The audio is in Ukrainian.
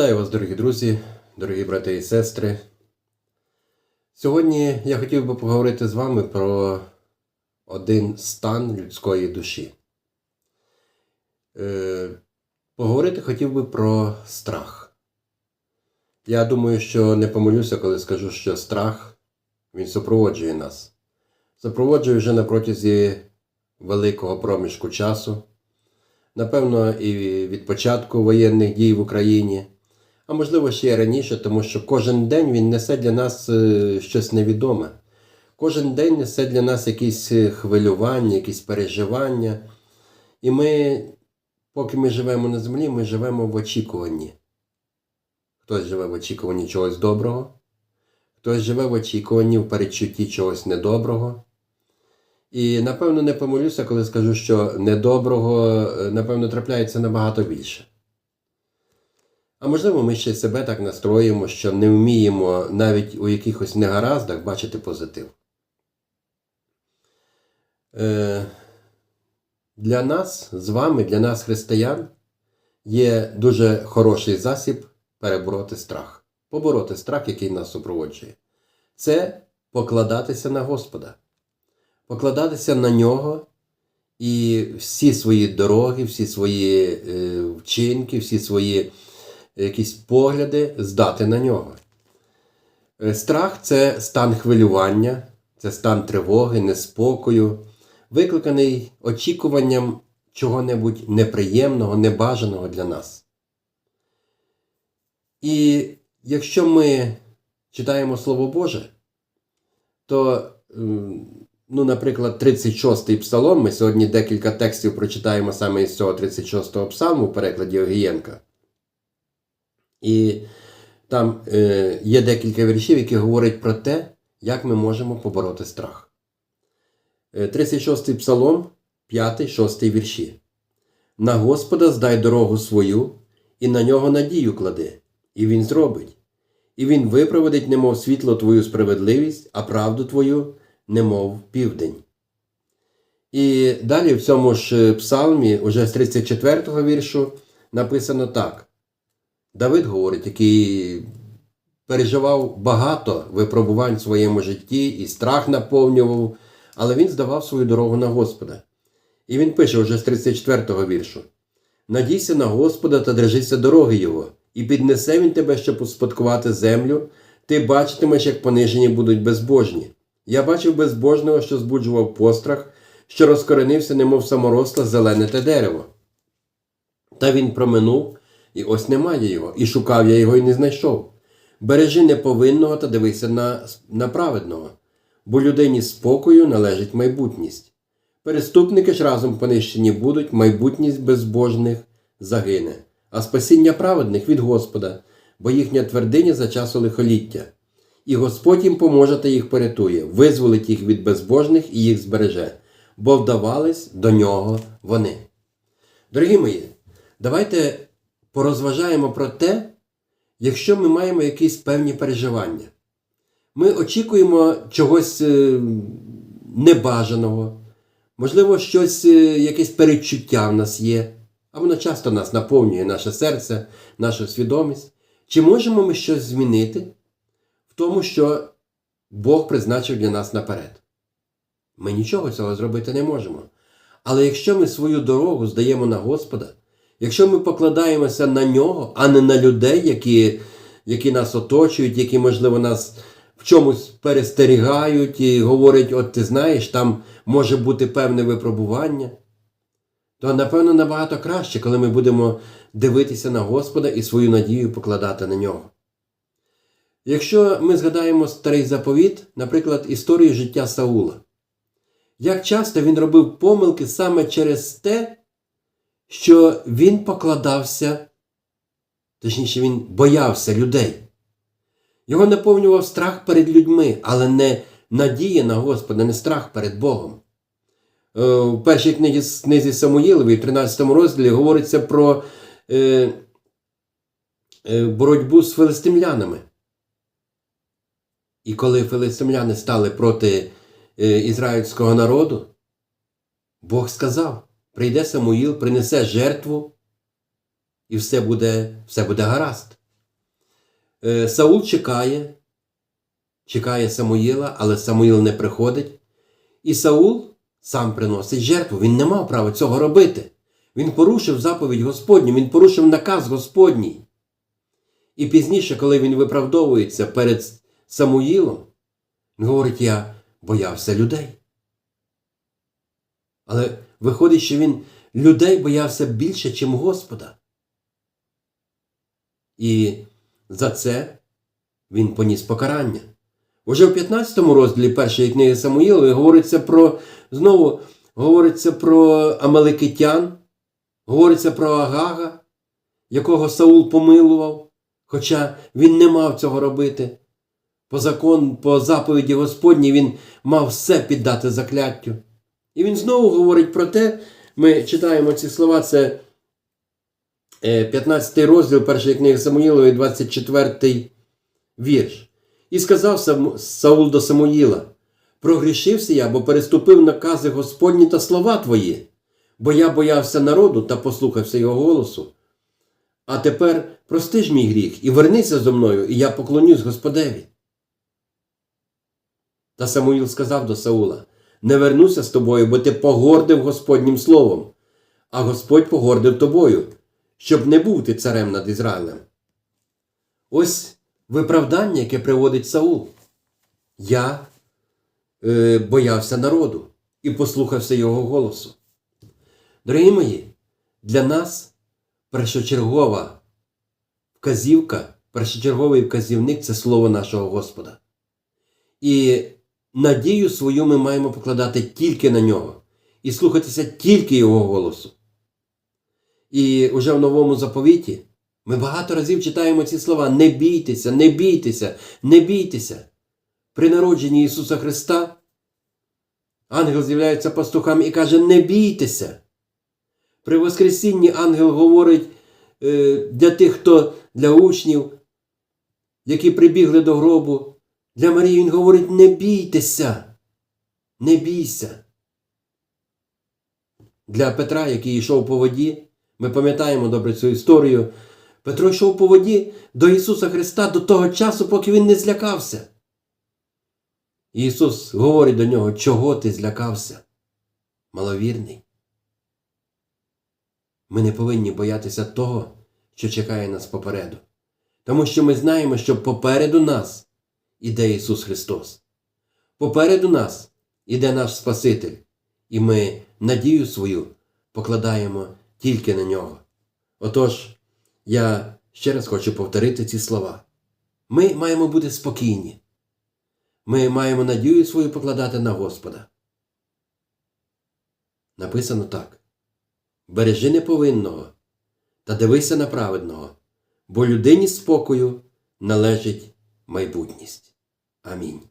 Вітаю вас, дорогі друзі, дорогі брати і сестри. Сьогодні я хотів би поговорити з вами про один стан людської душі. Е, Поговорити хотів би про страх. Я думаю, що не помилюся, коли скажу, що страх він супроводжує нас. Супроводжує вже на протязі великого проміжку часу. Напевно, і від початку воєнних дій в Україні, а можливо ще й раніше, тому що кожен день він несе для нас е, щось невідоме. Кожен день несе для нас якісь е, хвилювання, якісь переживання. І ми, поки ми живемо на землі, ми живемо в очікуванні. Хтось живе в очікуванні чогось доброго, хтось живе в очікуванні в передчутті чогось недоброго. І напевно не помилюся, коли скажу, що недоброго, е, напевно, трапляється набагато більше. А можливо, ми ще себе так настроїмо, що не вміємо навіть у якихось негараздах бачити позитив. Е, Для нас з вами, для нас, християн, є дуже хороший засіб перебороти страх, побороти страх, який нас супроводжує. Це покладатися на Господа покладатися на нього і всі свої дороги, всі свої е, вчинки, всі свої якісь погляди здати на нього. Е, Страх це стан хвилювання, це стан тривоги, неспокою, викликаний очікуванням чого-небудь неприємного, небажаного для нас. І якщо ми читаємо Слово Боже, то ну, наприклад, 36-й псалом, ми сьогодні декілька текстів прочитаємо саме із цього 36-го псалму в перекладі Огієнка. І там е, є декілька віршів, які говорять про те, як ми можемо побороти страх. Е, 36-й псалом, 5, 6 вірші. На Господа здай дорогу свою, і на нього надію клади, і Він зробить. І Він випроводить, немов світло твою справедливість, а правду твою немов південь. І далі в цьому ж псалмі, уже з 34-го віршу, написано так. Давид говорить, який переживав багато випробувань в своєму житті і страх наповнював, але він здавав свою дорогу на Господа. І він пише уже з 34-го віршу: Надійся на Господа та держися дороги Його, і піднесе він тебе, щоб успадкувати землю, ти бачитимеш, як понижені будуть безбожні. Я бачив безбожного, що збуджував пострах, що розкоренився, немов саморосле зелене те дерево. Та він проминув, і ось немає його, і шукав я його і не знайшов. Бережи неповинного та дивися на, на праведного, бо людині спокою належить майбутність. Переступники ж разом понищені будуть, майбутність безбожних загине, а спасіння праведних від Господа, бо їхня твердиня за часу лихоліття і Господь їм поможе та їх порятує, визволить їх від безбожних і їх збереже, бо вдавались до нього вони. Дорогі мої, давайте порозважаємо про те, якщо ми маємо якісь певні переживання. Ми очікуємо чогось е, небажаного, можливо, щось, е, якесь передчуття в нас є, а воно часто нас наповнює наше серце, нашу свідомість. Чи можемо ми щось змінити? в тому, що Бог призначив для нас наперед. Ми нічого цього зробити не можемо. Але якщо ми свою дорогу здаємо на Господа, якщо ми покладаємося на нього, а не на людей, які які нас оточують, які, можливо, нас в чомусь перестерігають і говорять, от ти знаєш, там може бути певне випробування, то, напевно, набагато краще, коли ми будемо дивитися на Господа і свою надію покладати на нього. Якщо ми згадаємо старий заповіт, наприклад, історію життя Саула, як часто він робив помилки саме через те, що він покладався, точніше, він боявся людей. Його наповнював страх перед людьми, але не надія на Господа, не страх перед Богом. У е, першій книзі, книзі Самуїловій, в 13 розділі, говориться про е, е, боротьбу з филистимлянами. І коли филистимляни стали проти е, ізраїльського народу, Бог сказав: прийде Самуїл, принесе жертву, і все буде, все буде гаразд. Е, Саул чекає, чекає Самуїла, але Самуїл не приходить. І Саул сам приносить жертву. Він не мав права цього робити. Він порушив заповідь Господню, він порушив наказ Господній. І пізніше, коли він виправдовується перед Самуїлом, він говорить: я боявся людей. Але виходить, що він людей боявся більше, чим Господа. І за це він поніс покарання. Уже в 15 розділі першої книги Самуїлової говориться про знову говориться про Амаликитян, говориться про Агага, якого Саул помилував, хоча він не мав цього робити. По закон, по заповіді Господній він мав все піддати закляттю. І він знову говорить про те, ми читаємо ці слова, це е, 15 розділ першої книги Самуїлової, 24 вірш. І сказав Саул до Самуїла: Прогрішився я, бо переступив накази Господні та слова твої, бо я боявся народу та послухався його голосу. А тепер прости ж мій гріх і вернися зо мною, і я поклонюсь Господеві. Та Самуїл сказав до Саула: Не вернуся з тобою, бо ти погордив Господнім словом, а Господь погордив тобою, щоб не був ти царем над Ізраїлем. Ось виправдання, яке приводить Саул. Я е, боявся народу і послухався його голосу. Дорогі мої, для нас першочергова вказівка, першочерговий вказівник це слово нашого Господа. І надію свою ми маємо покладати тільки на нього і слухатися тільки Його голосу. І уже в новому заповіті ми багато разів читаємо ці слова: не бійтеся, не бійтеся, не бійтеся. При народженні Ісуса Христа ангел з'являється пастухам і каже: Не бійтеся. При Воскресінні ангел говорить е, для тих, хто для учнів, які прибігли до гробу. Для Марії він говорить: не бійтеся, не бійся. Для Петра, який йшов по воді, ми пам'ятаємо добре цю історію. Петро йшов по воді до Ісуса Христа до того часу, поки він не злякався. Ісус говорить до нього, чого ти злякався? Маловірний. Ми не повинні боятися того, що чекає нас попереду. Тому що ми знаємо, що попереду нас іде Ісус Христос. Попереду нас іде наш Спаситель, і ми надію свою покладаємо тільки на нього. Отож, я ще раз хочу повторити ці слова. Ми маємо бути спокійні. Ми маємо надію свою покладати на Господа. Написано так: Бережи неповинного та дивися на праведного, бо людині спокою належить майбутність. Амінь.